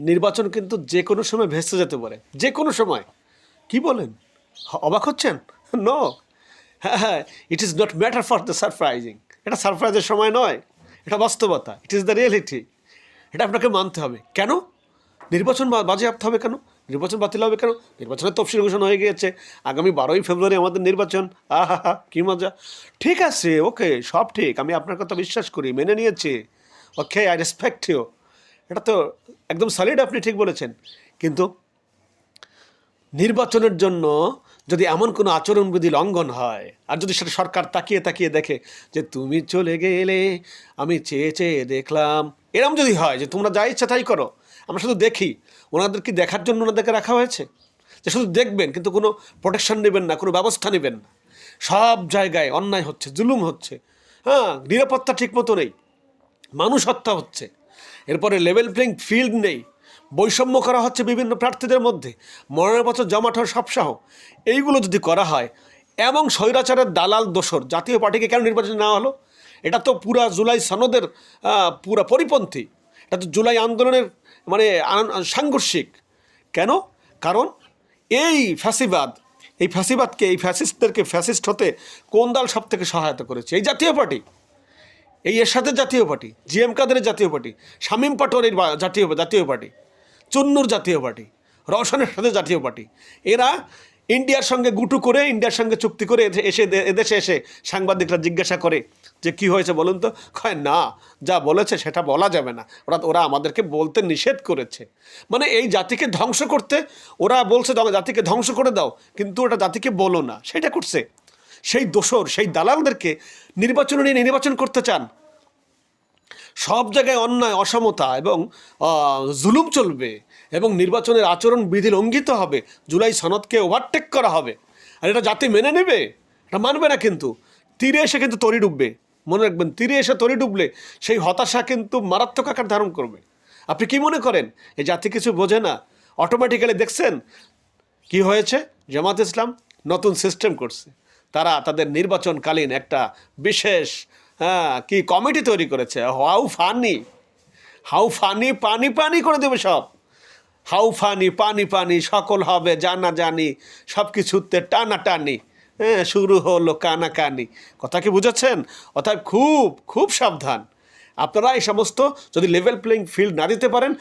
নির্বাচন কিন্তু যে কোনো সময় ভেসে যেতে পারে। যে কোনো সময়। কি বলেন? অবাক হচ্ছেন? নো হ্যাঁ it is not matter for the surprising এটা সারপ্রাইজের সময় নয়। এটা বাস্তবতা। ইট ইজ দ্য রিয়েলিটি এটা আপনাকে মানতে হবে। কেন? নির্বাচন বা- বাজেয়াপ্ত হবে কেন? নির্বাচন বাতিল হবে কেন? নির্বাচনের তফসিল ঘোষণা হয়ে গিয়েছে। আগামী বারোই ফেব্রুয়ারি আমাদের নির্বাচন। আহা হা কী মজা। ঠিক আছে ওকে সব ঠিক। আমি আপনার কথা বিশ্বাস করি, মেনে নিয়েছি। ওকে আই রেসপেক্ট ইউ এটা তো একদম সলিড আপনি ঠিক বলেছেন। কিন্তু নির্বাচনের জন্য যদি এমন কোনো আচরণবিধি লঙ্ঘন হয়, আর যদি সেটা সরকার তাকিয়ে তাকিয়ে দেখে যে তুমি চলে গেলে, আমি চেয়ে চেয়ে দেখলাম, এরম যদি হয় যে তোমরা যা ইচ্ছা তাই করো, আমরা শুধু দেখি ওনাদের কি দেখার জন্য ওনাদেরকে রাখা হয়েছে? যে শুধু দেখবেন, কিন্তু কোনো প্রোটেকশন নেবেন না, কোনো ব্যবস্থা নেবেন না। সব জায়গায় অন্যায় হচ্ছে, জুলুম হচ্ছে। হ্যাঁ নিরাপত্তা ঠিক মতো নেই। মানুষ হত্যা হচ্ছে। এরপরে লেভেল প্লেইং ফিল্ড নেই। বৈষম্য করা হচ্ছে বিভিন্ন প্রার্থীদের মধ্যে। বছর জমাট হওয়ার সবসহ। এইগুলো যদি করা হয়, এবং স্বৈরাচারের দালাল দোসর জাতীয় পার্টিকে কেন নির্বাচন নেওয়া হলো? এটা তো পুরা জুলাই সনদের পুরা পরিপন্থী। এটা তো জুলাই আন্দোলনের মানে সাংঘর্ষিক। কেন? কারণ এই ফ্যাসিবাদ, এই ফ্যাসিবাদকে, এই ফ্যাসিস্টদেরকে ফ্যাসিস্ট হতে কোন দল সব থেকে সহায়তা করেছে? এই জাতীয় পার্টি। এই এরশাদের জাতীয় পার্টি জি এম কাদের জাতীয় পার্টি শামীম পাটোয়ারির জাতীয় জাতীয় পার্টি চুন্নুর জাতীয় পার্টি রওশনের সাথে জাতীয় পার্টি এরা ইন্ডিয়ার সঙ্গে গুটু করে ইন্ডিয়ার সঙ্গে চুক্তি করে এসে এদেশে এসে সাংবাদিকরা জিজ্ঞাসা করে যে কি হয়েছে বলুন তো? কয় না যা বলেছে সেটা বলা যাবে না। ওরা ওরা আমাদেরকে বলতে নিষেধ করেছে। মানে এই জাতিকে ধ্বংস করতে ওরা বলছে "দাও, জাতিকে ধ্বংস করে দাও কিন্তু ওটা জাতিকে বলো না। সেটা করছে। সেই দোসর সেই দালালদেরকে নির্বাচন নিয়ে নির্বাচন করতে চান। সব জায়গায় অন্যায়, অসমতা এবং জুলুম চলবে এবং নির্বাচনের আচরণ বিধি লঙ্ঘিত হবে, জুলাই সনদকে ওভারটেক করা হবে। আর এটা জাতি মেনে নেবে? এটা মানবে না কিন্তু। তীরে এসে কিন্তু তরি ডুববে। মনে রাখবেন, তীরে এসে তরি ডুবলে সেই হতাশা কিন্তু মারাত্মক আকার ধারণ করবে। আপনি কি মনে করেন? এই জাতি কিছু বোঝে না। অটোমেটিক্যালি দেখছেন কি হয়েছে? জামাত ইসলাম নতুন সিস্টেম করছে। তারা তাদের নির্বাচনকালীন একটা বিশেষ হ্যাঁ কি কমিটি তৈরি করেছে? How funny? হাউ ফানি পানি পানি করে দেবে সব। হাউ ফানি পানি পানি সকল হবে জানা জানি সব কিছুতে টানা টানি। হ্যাঁ শুরু হলো কানা কানি। কথা কি বুঝেছেন? অর্থাৎ খুব খুব সাবধান। আপনারা এই সমস্ত যদি লেভেল প্লেইং ফিল্ড না দিতে পারেন